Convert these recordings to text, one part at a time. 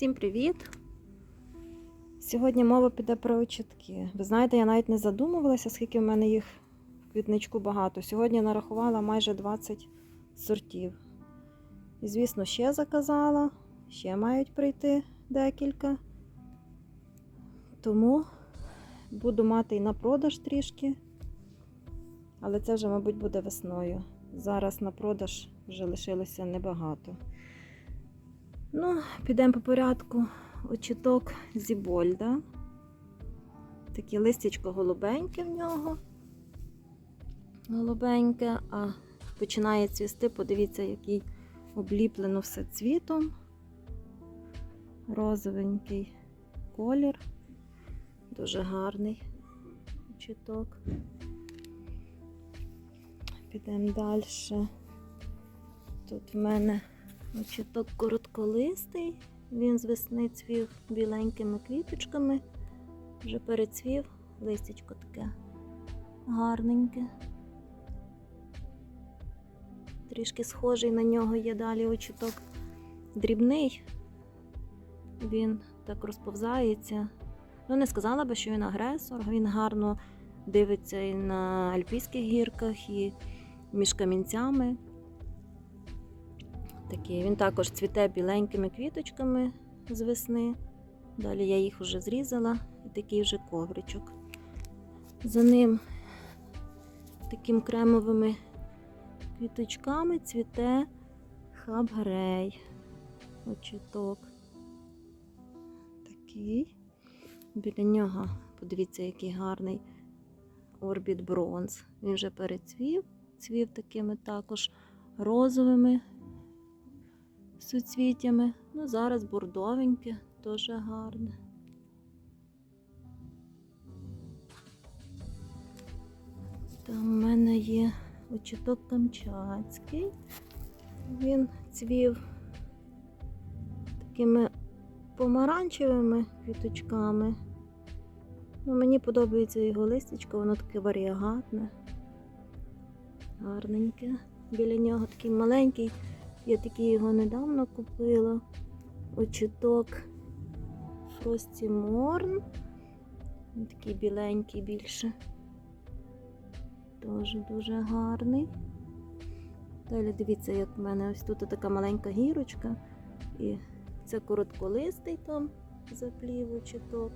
Всім привіт! Сьогодні мова піде про очітки. Ви знаєте, я навіть не задумувалася, скільки в мене їх в квітничку багато. Сьогодні нарахувала майже 20 сортів. І, звісно, ще заказала, ще мають прийти декілька. Тому буду мати і на продаж трішки. Але це вже, мабуть, буде весною. Зараз на продаж вже лишилося небагато. Ну, підемо по порядку. Очіток Зібольда. Таке листячко голубеньке в нього. Голубеньке, а починає цвісти. Подивіться, який обліплено все цвітом. Розовенький колір. Дуже гарний очіток. Підемо далі. Тут в мене очіток коротколистий. Він з весни цвів біленькими квіточками. Вже перецвів листячко таке гарненьке. Трішки схожий на нього є далі очіток дрібний. Він так розповзається. Ну, не сказала би, що він агресор, він гарно дивиться і на альпійських гірках, і між камінцями. Такий. Він також цвіте біленькими квіточками з весни. Далі я їх вже зрізала і такий вже ковричок. За ним таким кремовими квіточками цвіте хабгрей. Очіток. Такий. Біля нього, подивіться, який гарний орбіт бронз. Він вже перецвів, цвів такими також розовими суцвіттями. Ну, зараз бордовеньке, дуже гарне. Там в мене є очіток камчатський. Він цвів такими помаранчевими квіточками. Ну, Мені подобається його листячко, воно таке варіагатне, гарненьке. Біля нього такий маленький. Я такий його недавно купила. Очіток Фрості Морн. Такий біленький більше. Дуже дуже гарний. Далі дивіться, як в мене ось тут така маленька гірочка. І це коротколистий там заплів очіток.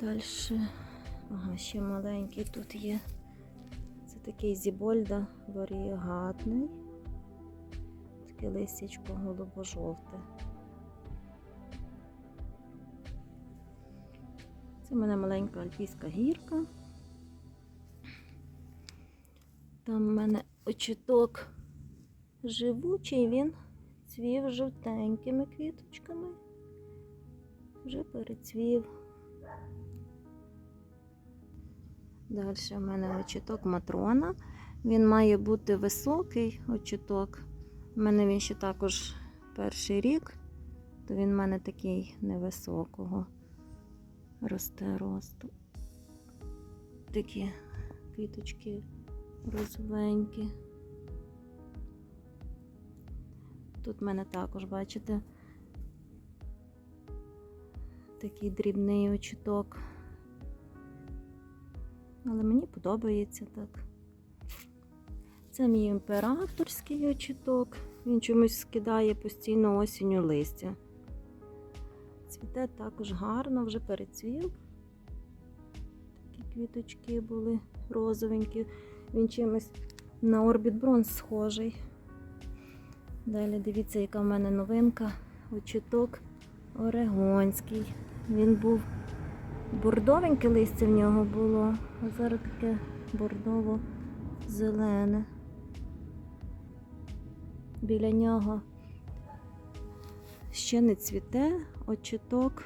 Далі, ага, ще маленький тут є. Такий зібольда варіагатний. Таке листячко голубо-жовте. Це в мене маленька альпійська гірка. Там в мене очіток живучий, він цвів жовтенькими квіточками. Вже перецвів. Далі в мене очіток матрона. Він має бути високий очіток. У мене він ще також перший рік, то він в мене такий невисокого росте росту. Такі квіточки розовенькі. Тут в мене також, бачите, такий дрібний очіток. Але мені подобається так. Це мій імператорський очіток. Він чомусь скидає постійно осінню листя. Цвіте також гарно, вже перецвів. Такі квіточки були розовенькі. Він чимось на Орбіт Бронз схожий. Далі дивіться, яка в мене новинка. Очіток Орегонський. Він був бордовеньке листя в нього було, а зараз таке бордово-зелене. Біля нього ще не цвіте, очіток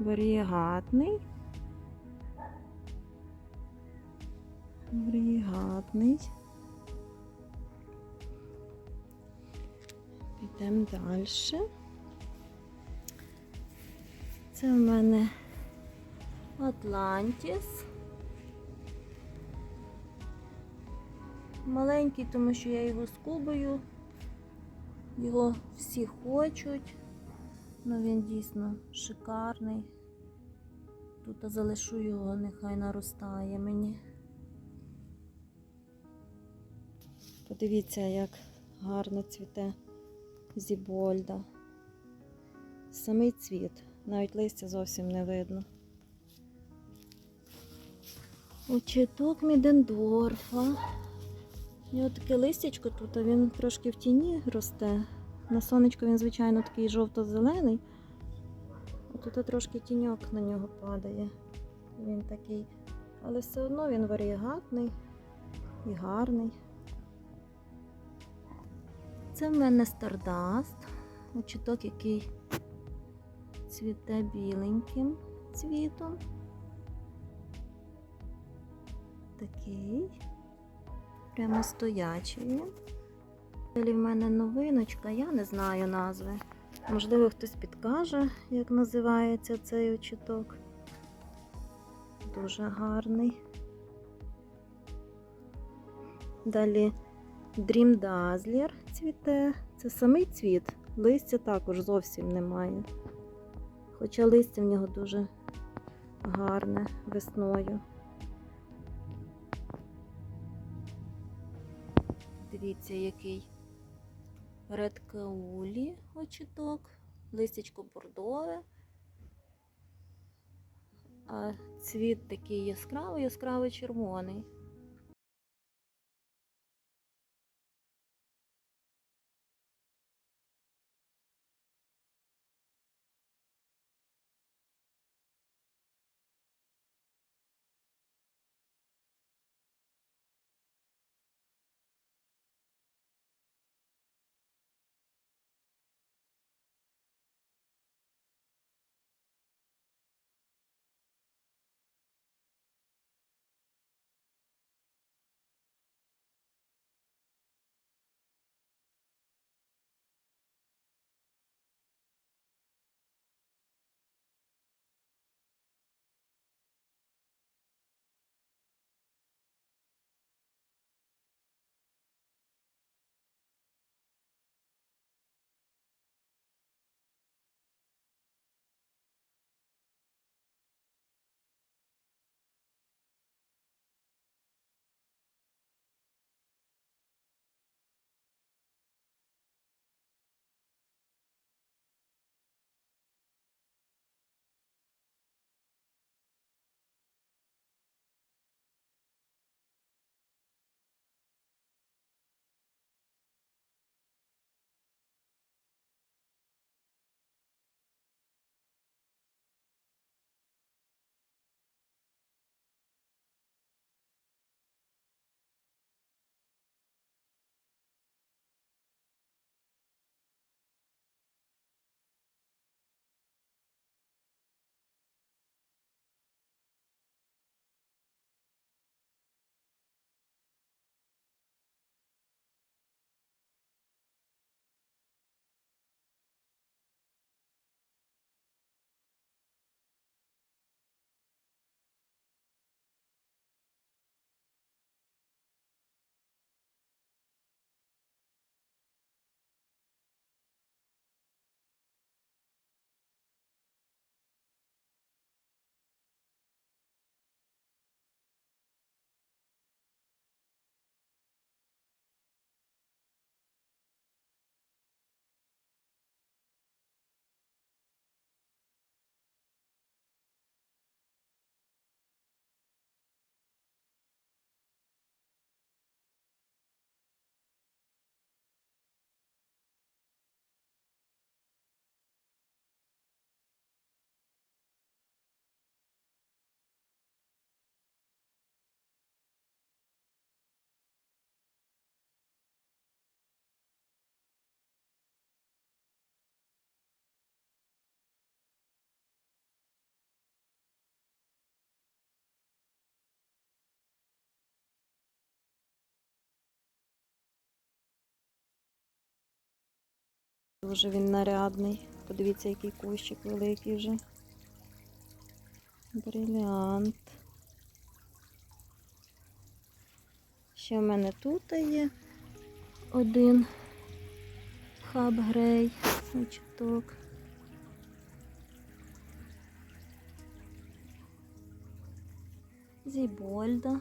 варієгатний. Варієгатний. Підемо далі. Це в мене Атлантіс. Маленький, тому що я його скубаю. Його всі хочуть. Ну він дійсно шикарний. Тут залишу його, нехай наростає мені. Подивіться, як гарно цвіте зібольда. Самий цвіт, навіть листя зовсім не видно. Очіток Мідендорфа. І от таке листячко тут, а він трошки в тіні росте. На сонечко він, звичайно, такий жовто-зелений. Тут трошки тіньок на нього падає. Він такий, але все одно він варієгатний і гарний. Це в мене стардаст, очіток, який цвіте біленьким цвітом. Такий. Прямо стоячий. Далі в мене новиночка, я не знаю назви. Можливо, хтось підкаже, як називається цей очіток. Дуже гарний. Далі Dream Dazzler цвіте. Це самий цвіт. Листя також зовсім немає. Хоча листя в нього дуже гарне весною. Дивіться, який редкаулі очіток, листячко бордове, а цвіт такий яскравий, яскравий червоний. Дуже він нарядний. Подивіться, який кущик великий вже. Брилянт. Ще в мене тут є один хаб грей очіток. Зібольда.